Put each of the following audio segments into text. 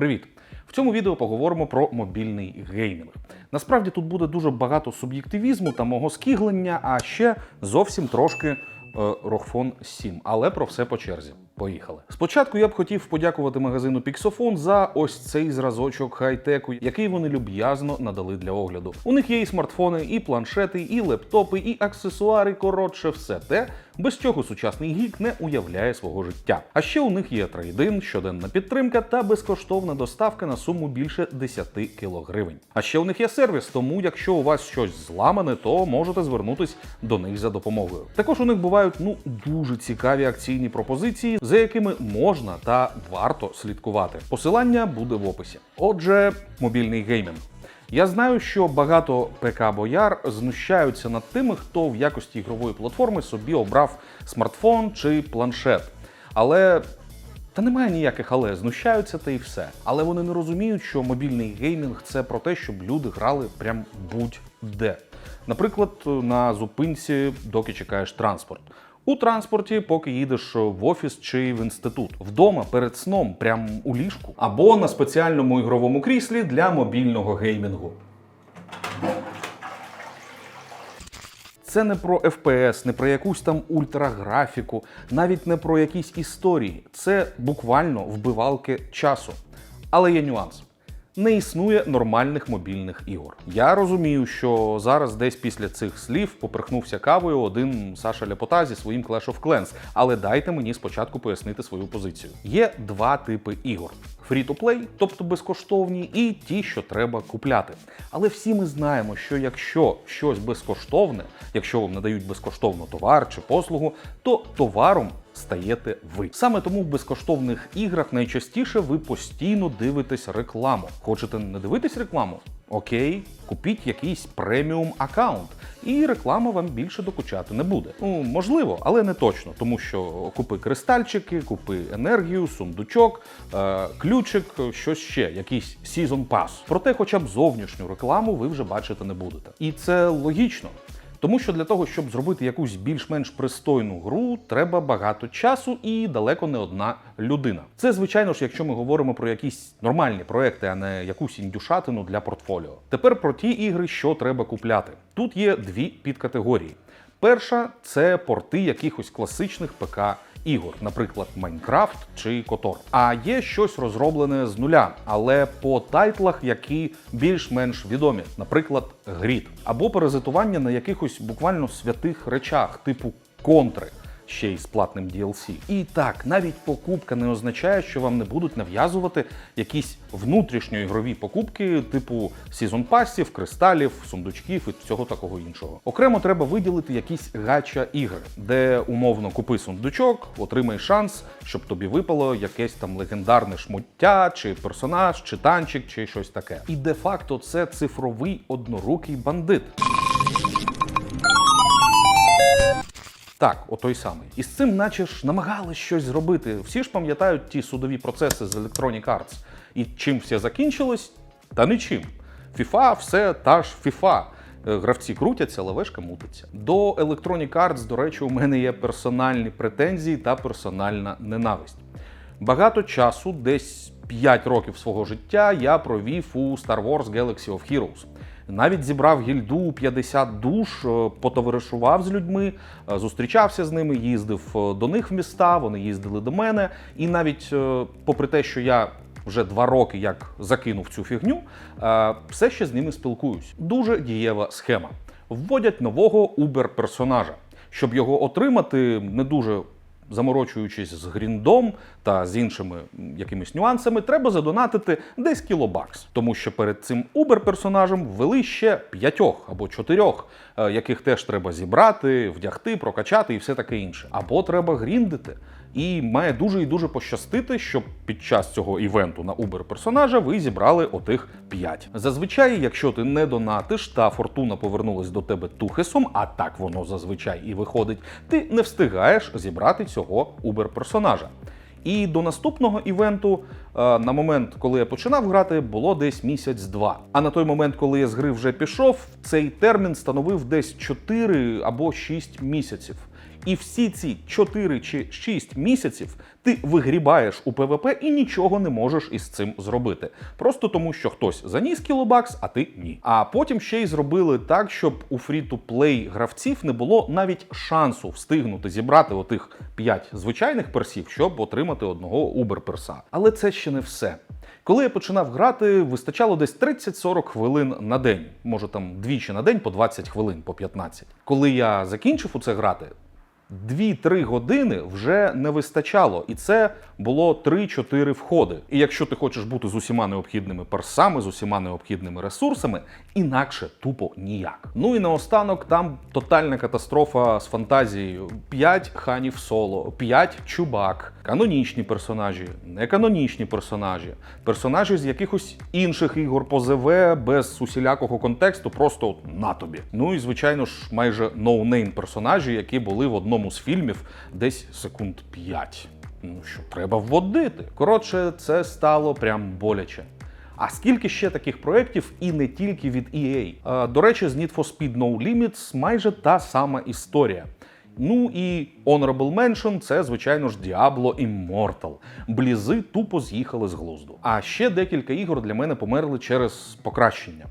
Привіт! В цьому відео поговоримо про мобільний геймінг. Насправді тут буде дуже багато суб'єктивізму та мого скіглення, а ще зовсім трошки е, Рохфон 7. Але про все по черзі. Поїхали. Спочатку я б хотів подякувати магазину Pixofon за ось цей зразочок хай-теку, який вони люб'язно надали для огляду. У них є і смартфони, і планшети, і лептопи, і аксесуари. Коротше, все те, без чого сучасний гік не уявляє свого життя. А ще у них є трейдин, щоденна підтримка та безкоштовна доставка на суму більше 10 кг. А ще у них є сервіс, тому якщо у вас щось зламане, то можете звернутись до них за допомогою. Також у них бувають ну дуже цікаві акційні пропозиції, за якими можна та варто слідкувати. Посилання буде в описі. Отже, мобільний геймінг. Я знаю, що багато ПК бояр знущаються над тими, хто в якості ігрової платформи собі обрав смартфон чи планшет. Але та немає ніяких але знущаються та і все. Але вони не розуміють, що мобільний геймінг це про те, щоб люди грали прям будь-де. Наприклад, на зупинці, доки чекаєш транспорт. У транспорті, поки їдеш в офіс чи в інститут, вдома перед сном, прям у ліжку, або на спеціальному ігровому кріслі для мобільного геймінгу. Це не про FPS, не про якусь там ультраграфіку, навіть не про якісь історії. Це буквально вбивалки часу. Але є нюанс. Не існує нормальних мобільних ігор. Я розумію, що зараз десь після цих слів поперхнувся кавою один Саша Ляпота зі своїм Clash of Clans, але дайте мені спочатку пояснити свою позицію. Є два типи ігор: фрі-то-плей, тобто безкоштовні, і ті, що треба купляти. Але всі ми знаємо, що якщо щось безкоштовне, якщо вам надають безкоштовно товар чи послугу, то товаром стаєте ви. Саме тому в безкоштовних іграх найчастіше ви постійно дивитесь рекламу. Хочете не дивитись рекламу? Окей, купіть якийсь преміум аккаунт, і реклама вам більше докучати не буде. Ну можливо, але не точно, тому що купи кристальчики, купи енергію, сундучок, е, ключик, щось ще, якийсь Season Pass. Проте, хоча б зовнішню рекламу ви вже бачити не будете. І це логічно. Тому що для того, щоб зробити якусь більш-менш пристойну гру, треба багато часу і далеко не одна людина. Це, звичайно ж, якщо ми говоримо про якісь нормальні проекти, а не якусь індюшатину для портфоліо. Тепер про ті ігри, що треба купляти. Тут є дві підкатегорії. Перша це порти якихось класичних ПК ігор, наприклад, Майнкрафт чи Котор. А є щось розроблене з нуля, але по тайтлах, які більш-менш відомі, наприклад, Грід, або паразитування на якихось буквально святих речах, типу контри. Ще й з платним DLC. І так, навіть покупка не означає, що вам не будуть нав'язувати якісь внутрішньоігрові покупки, типу сезон пасів, кристалів, сундучків і всього такого іншого. Окремо треба виділити якісь гача ігри, де умовно купи сундучок, отримай шанс, щоб тобі випало якесь там легендарне шмуття, чи персонаж, чи танчик, чи щось таке. І де-факто це цифровий однорукий бандит. Так, отой самий. І з цим, наче ж, намагались щось зробити. Всі ж пам'ятають ті судові процеси з Electronic Arts. І чим все закінчилось? Та нічим. FIFA все та ж FIFA. Е, Гравці крутяться, лавешка мутиться. До Electronic Arts, до речі, у мене є персональні претензії та персональна ненависть. Багато часу, десь 5 років свого життя, я провів у Star Wars Galaxy of Heroes. Навіть зібрав гільду у 50 душ, е, потоваришував з людьми, е, зустрічався з ними, їздив е, до них в міста, вони їздили до мене. І навіть попри те, що я вже два роки як закинув цю фігню, все ще з ними спілкуюсь. Дуже дієва схема. Вводять нового убер-персонажа. Щоб його отримати, не дуже заморочуючись з гріндом та з іншими якимись нюансами, треба задонатити десь кілобакс. Тому що перед цим убер-персонажем ввели ще п'ятьох або чотирьох, е, яких теж треба зібрати, вдягти, прокачати і все таке інше. Або треба гріндити. І має дуже і дуже пощастити, щоб під час цього івенту на Uber персонажа ви зібрали отих 5. Зазвичай, якщо ти не донатиш та фортуна повернулась до тебе тухесом, а так воно зазвичай і виходить, ти не встигаєш зібрати цього Uber персонажа. І до наступного івенту, е, на момент, коли я починав грати, було десь місяць-два. А на той момент, коли я з гри вже пішов, цей термін становив десь 4 або 6 місяців. І всі ці 4 чи 6 місяців ти вигрібаєш у ПВП і нічого не можеш із цим зробити. Просто тому, що хтось заніс кілобакс, а ти ні. А потім ще й зробили так, щоб у фрі-то-плей гравців не було навіть шансу встигнути зібрати отих 5 звичайних персів, щоб отримати одного убер-перса. Але це ще не все. Коли я починав грати, вистачало десь 30-40 хвилин на день, може там двічі на день по 20 хвилин, по 15. Коли я закінчив у це грати, 2-3 години вже не вистачало, і це було 3-4 входи. І якщо ти хочеш бути з усіма необхідними персами, з усіма необхідними ресурсами, інакше тупо ніяк. Ну і наостанок там тотальна катастрофа з фантазією: 5 ханів соло, 5 чубак, канонічні персонажі, неканонічні персонажі, персонажі з якихось інших ігор по ЗВ без усілякого контексту, просто от на тобі. Ну і звичайно ж, майже ноунейм персонажі, які були в одному з фільмів десь секунд 5. Ну що треба вводити. Коротше, це стало прям боляче. А скільки ще таких проєктів, і не тільки від EA. До речі, з Need for Speed No Limits майже та сама історія. Ну і Honorable Mention – це, звичайно ж, Diablo Immortal. Блізи тупо з'їхали з глузду. А ще декілька ігор для мене померли через покращення.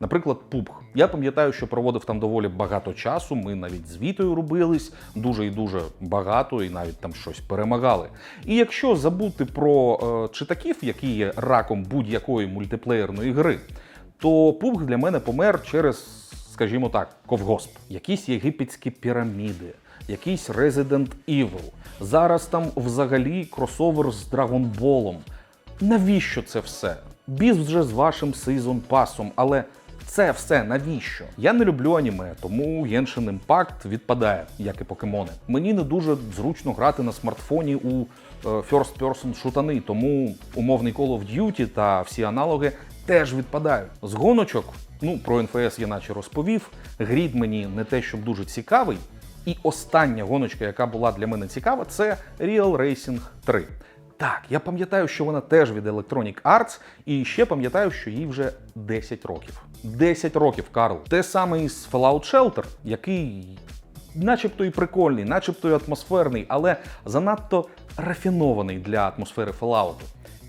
Наприклад, PUBG. Я пам'ятаю, що проводив там доволі багато часу. Ми навіть з Вітою робились дуже і дуже багато, і навіть там щось перемагали. І якщо забути про е, читаків, які є раком будь-якої мультиплеєрної гри, то PUBG для мене помер через, скажімо так, ковгосп, якісь єгипетські піраміди. Якийсь Resident Evil. Зараз там взагалі кросовер з Драгонболом. Навіщо це все? Біз вже з вашим сезон пасом, але це все навіщо? Я не люблю аніме, тому Genshin Impact відпадає, як і покемони. Мені не дуже зручно грати на смартфоні у е, first person шутани, тому умовний Call of Duty та всі аналоги теж відпадають. З гоночок, ну про НФС я наче розповів. Грід мені не те, щоб дуже цікавий. І остання гоночка, яка була для мене цікава, це Real Racing 3. Так, я пам'ятаю, що вона теж від Electronic Arts, і ще пам'ятаю, що їй вже 10 років. 10 років, Карл. Те саме із Fallout Shelter, який начебто і прикольний, начебто і атмосферний, але занадто рафінований для атмосфери Fallout.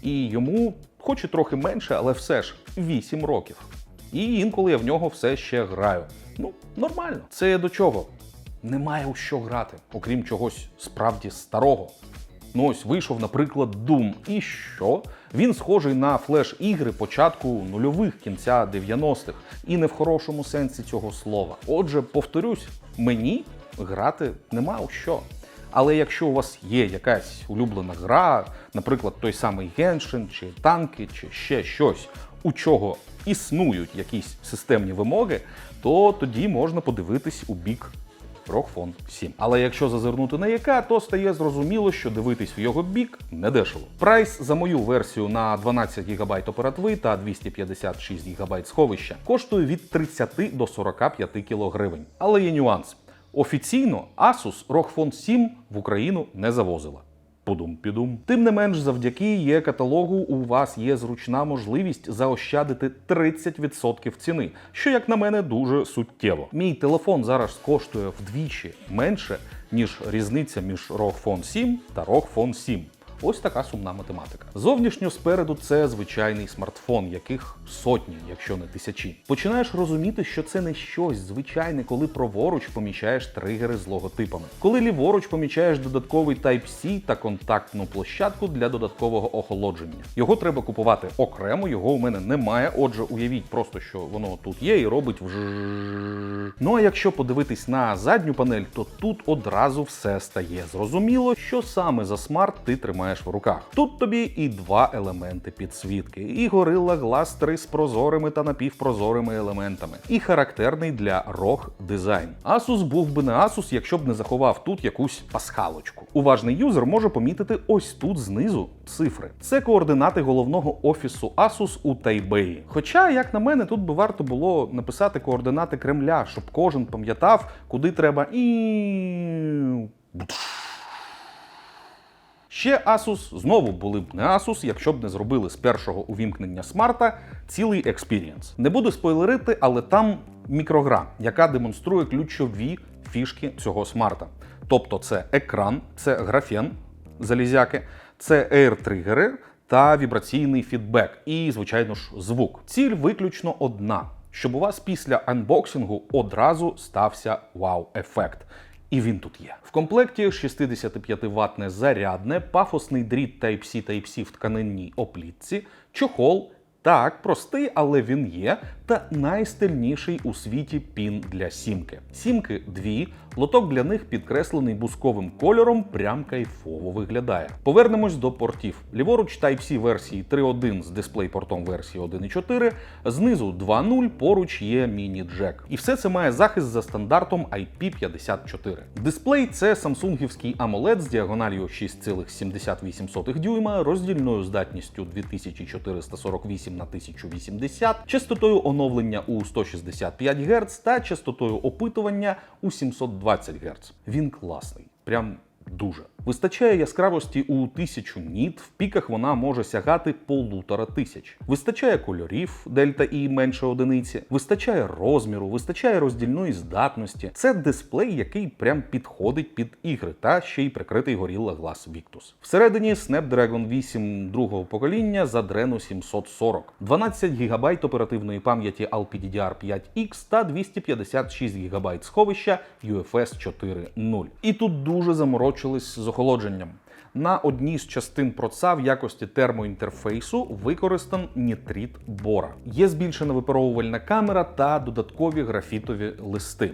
І йому, хоч і трохи менше, але все ж 8 років. І інколи я в нього все ще граю. Ну, нормально. Це до чого? Немає у що грати, окрім чогось справді старого. Ну ось вийшов, наприклад, Doom. І що? Він схожий на флеш-ігри початку нульових кінця 90-х, і не в хорошому сенсі цього слова. Отже, повторюсь, мені грати нема у що. Але якщо у вас є якась улюблена гра, наприклад, той самий Genshin, чи танки, чи ще щось, у чого існують якісь системні вимоги, то тоді можна подивитись у бік ROG Phone 7. Але якщо зазирнути на яка, то стає зрозуміло, що дивитись в його бік недешево. Прайс за мою версію на 12 ГБ оперативи та 256 ГБ сховища коштує від 30 до 45 кг. Але є нюанс. Офіційно Asus ROG Phone 7 в Україну не завозила. Пудум-підум. Тим не менш, завдяки є каталогу, у вас є зручна можливість заощадити 30% ціни, що, як на мене, дуже суттєво. Мій телефон зараз коштує вдвічі менше, ніж різниця між ROG Phone 7 та ROG Phone 7. Ось така сумна математика. Зовнішньо спереду це звичайний смартфон, яких сотні, якщо не тисячі. Починаєш розуміти, що це не щось звичайне, коли праворуч помічаєш тригери з логотипами. Коли ліворуч помічаєш додатковий Type-C та контактну площадку для додаткового охолодження. Його треба купувати окремо, його у мене немає. Отже, уявіть просто, що воно тут є і робить вж. Ну а якщо подивитись на задню панель, то тут одразу все стає зрозуміло, що саме за смарт ти тримаєш в руках. Тут тобі і два елементи підсвітки, і Gorilla Glass 3 з прозорими та напівпрозорими елементами, і характерний для ROG дизайн. Asus був би не Asus, якщо б не заховав тут якусь пасхалочку. Уважний юзер може помітити ось тут знизу цифри. Це координати головного офісу Asus у Тайбеї. Хоча, як на мене, тут би варто було написати координати Кремля, щоб кожен пам'ятав, куди треба і. Ще Asus знову були б не Asus, якщо б не зробили з першого увімкнення смарта цілий експірієнс. Не буду спойлерити, але там мікрогра, яка демонструє ключові фішки цього смарта. Тобто це екран, це графен залізяки, це AR-тригери та вібраційний фідбек, і, звичайно ж, звук. Ціль виключно одна: щоб у вас після анбоксингу одразу стався вау-ефект. І він тут є. В комплекті 65 ватне зарядне, пафосний дріт Type-C Type-C в тканинній оплітці, чохол. Так, простий, але він є, та найстильніший у світі пін для сімки. Сімки дві, лоток для них підкреслений бусковим кольором, прям кайфово виглядає. Повернемось до портів. Ліворуч Type-C версії 3.1 з дисплей-портом версії 1.4, знизу 2.0, поруч є міні-джек. І все це має захист за стандартом IP54. Дисплей це самсунгівський AMOLED з діагональю 6,78 дюйма, роздільною здатністю 2448 на 1080, частотою оновлення у 165 Гц та частотою опитування у 720 Гц. Він класний, прям дуже. Вистачає яскравості у 1000 ніт, в піках вона може сягати полутора тисяч. Вистачає кольорів дельта і менше одиниці, вистачає розміру, вистачає роздільної здатності. Це дисплей, який прям підходить під ігри, та ще й прикритий Gorilla Glass Victus. Всередині Snapdragon 8 другого покоління за Adreno 740, 12 ГБ оперативної пам'яті LPDDR5X та 256 ГБ сховища UFS 4.0. І тут дуже заморочились з охолодженням. На одній з частин проца в якості термоінтерфейсу використан нітрит бора. Є збільшена випаровувальна камера та додаткові графітові листи.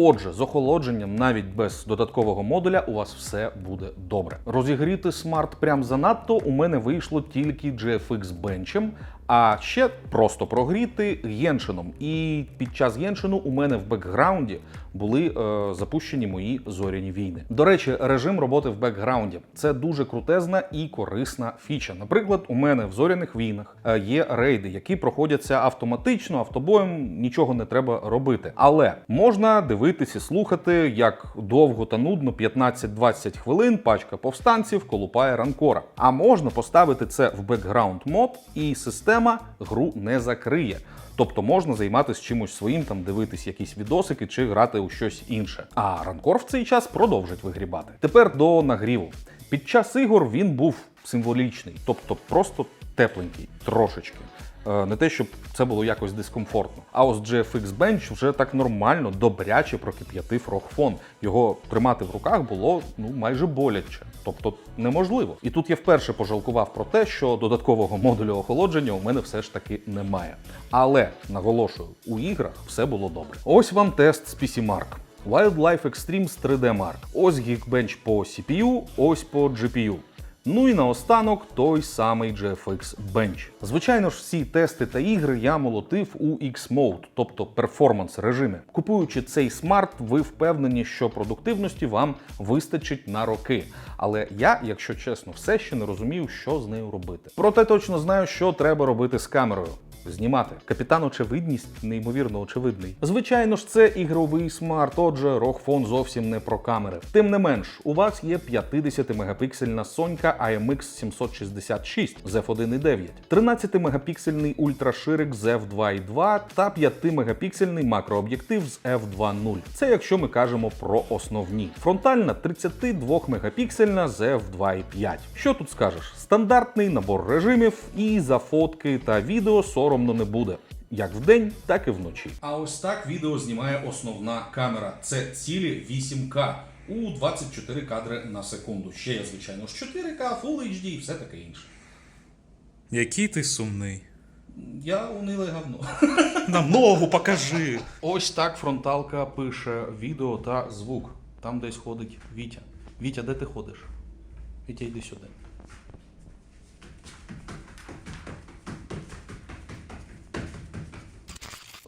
Отже, з охолодженням навіть без додаткового модуля у вас все буде добре. Розігріти смарт прям занадто у мене вийшло тільки GFX Bench, а ще просто прогріти геншином. І під час геншину у мене в бекграунді були е, запущені мої зоряні війни. До речі, режим роботи в бекграунді це дуже крутезна і корисна фіча. Наприклад, у мене в зоряних війнах е, є рейди, які проходяться автоматично, автобоєм нічого не треба робити. Але можна дивитися, слухати, як довго та нудно 15-20 хвилин пачка повстанців колупає ранкора. А можна поставити це в бекграунд мод, і система гру не закриє. Тобто можна займатися чимось своїм, там дивитись якісь відосики чи грати у щось інше. А ранкор в цей час продовжить вигрібати. Тепер до нагріву. Під час ігор він був символічний, тобто просто тепленький, трошечки. Е, Не те, щоб це було якось дискомфортно. А ось GFX Bench вже так нормально, добряче прокип'ятив рогфон. Його тримати в руках було ну майже боляче, тобто неможливо. І тут я вперше пожалкував про те, що додаткового модулю охолодження у мене все ж таки немає. Але наголошую, у іграх все було добре. Ось вам тест з PC Mark. Wildlife Extremes 3D Mark. Ось Geekbench по CPU, ось по GPU. Ну і наостанок той самий GFX Bench. Звичайно ж, всі тести та ігри я молотив у X-Mode, тобто перформанс режимі. Купуючи цей смарт, ви впевнені, що продуктивності вам вистачить на роки. Але я, якщо чесно, все ще не розумів, що з нею робити. Проте точно знаю, що треба робити з камерою. Знімати капітан очевидність неймовірно очевидний. Звичайно ж, це ігровий смарт, отже, рогфон зовсім не про камери. Тим не менш, у вас є 50-мегапіксельна Сонька IMX 766 з f1.9, 13-мегапіксельний ультраширик з f2.2 та 5-мегапіксельний макрооб'єктив з f2.0. Це якщо ми кажемо про основні. Фронтальна 32-мегапіксельна з f2.5. Що тут скажеш? Стандартний набор режимів і за фотки та відео соромно не буде. Як вдень, так і вночі. А ось так відео знімає основна камера. Це цілі 8К у 24 кадри на секунду. Ще є, звичайно, ж 4К, Full HD і все таке інше. Який ти сумний. Я униле говно. На ногу покажи. Ось так фронталка пише відео та звук. Там десь ходить Вітя. Вітя, де ти ходиш? Вітя, йди сюди.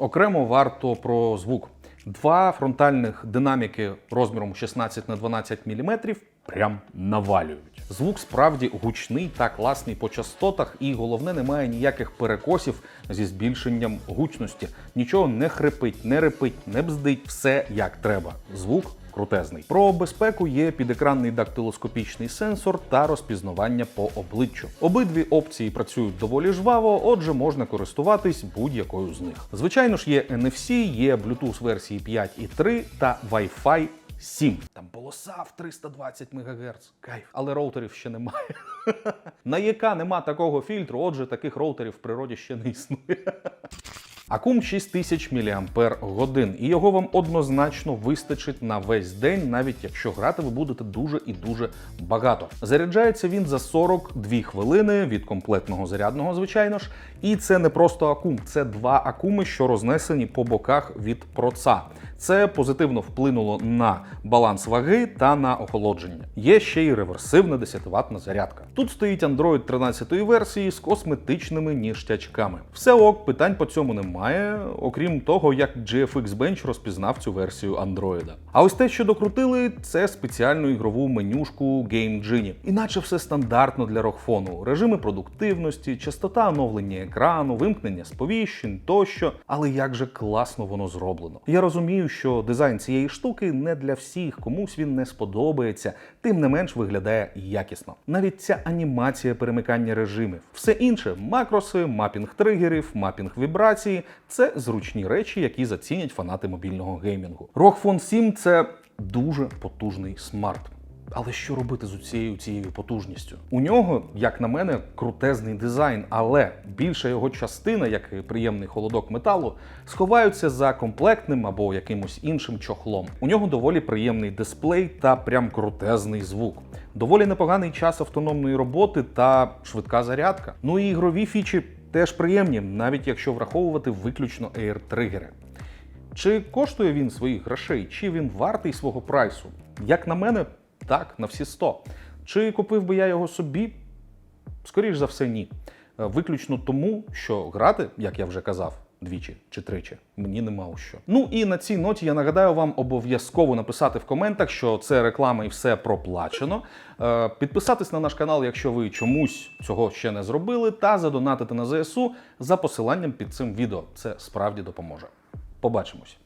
Окремо варто про звук. Два фронтальних динаміки розміром 16 на 12 мм прям навалюють. Звук справді гучний та класний по частотах, і головне, немає ніяких перекосів зі збільшенням гучності. Нічого не хрипить, не репить, не бздить, все як треба. Звук крутезний. Про безпеку є підекранний дактилоскопічний сенсор та розпізнавання по обличчю. Обидві опції працюють доволі жваво, отже, можна користуватись будь-якою з них. Звичайно ж, є NFC, є Bluetooth версії 5 і 3 та Wi-Fi 7. Там полоса в 320 МГц. Кайф. Але роутерів ще немає. На ЄК нема такого фільтру, отже, таких роутерів в природі ще не існує. Акум 6000 мАч, і його вам однозначно вистачить на весь день, навіть якщо грати ви будете дуже і дуже багато. Заряджається він за 42 хвилини від комплектного зарядного, звичайно ж. І це не просто акум, це два акуми, що рознесені по боках від проца. Це позитивно вплинуло на баланс ваги та на охолодження. Є ще й реверсивна 10-ваттна зарядка. Тут стоїть Android 13 версії з косметичними ніштячками. Все ок, питань по цьому немає, окрім того, як GFX Bench розпізнав цю версію Android. А ось те, що докрутили, це спеціальну ігрову менюшку Game Genie. Іначе все стандартно для рогфону: режими продуктивності, частота оновлення екрану, вимкнення сповіщень тощо. Але як же класно воно зроблено. Я розумію, що дизайн цієї штуки не для всіх, комусь він не сподобається, тим не менш виглядає якісно. Навіть ця анімація перемикання режимів, все інше макроси, мапінг тригерів, мапінг вібрації це зручні речі, які зацінять фанати мобільного геймінгу. ROG Phone 7 це дуже потужний смарт. Але що робити з цією цією потужністю? У нього, як на мене, крутезний дизайн, але більша його частина, як і приємний холодок металу, сховаються за комплектним або якимось іншим чохлом. У нього доволі приємний дисплей та прям крутезний звук. Доволі непоганий час автономної роботи та швидка зарядка. Ну і ігрові фічі теж приємні, навіть якщо враховувати виключно Air-тригери. Чи коштує він своїх грошей, чи він вартий свого прайсу? Як на мене, так, на всі 100. Чи купив би я його собі? Скоріш за все, ні. Е, Виключно тому, що грати, як я вже казав, двічі чи тричі, мені нема у що. Ну і на цій ноті я нагадаю вам обов'язково написати в коментах, що це реклама і все проплачено. Е, Підписатись на наш канал, якщо ви чомусь цього ще не зробили, та задонатити на ЗСУ за посиланням під цим відео. Це справді допоможе. Побачимось.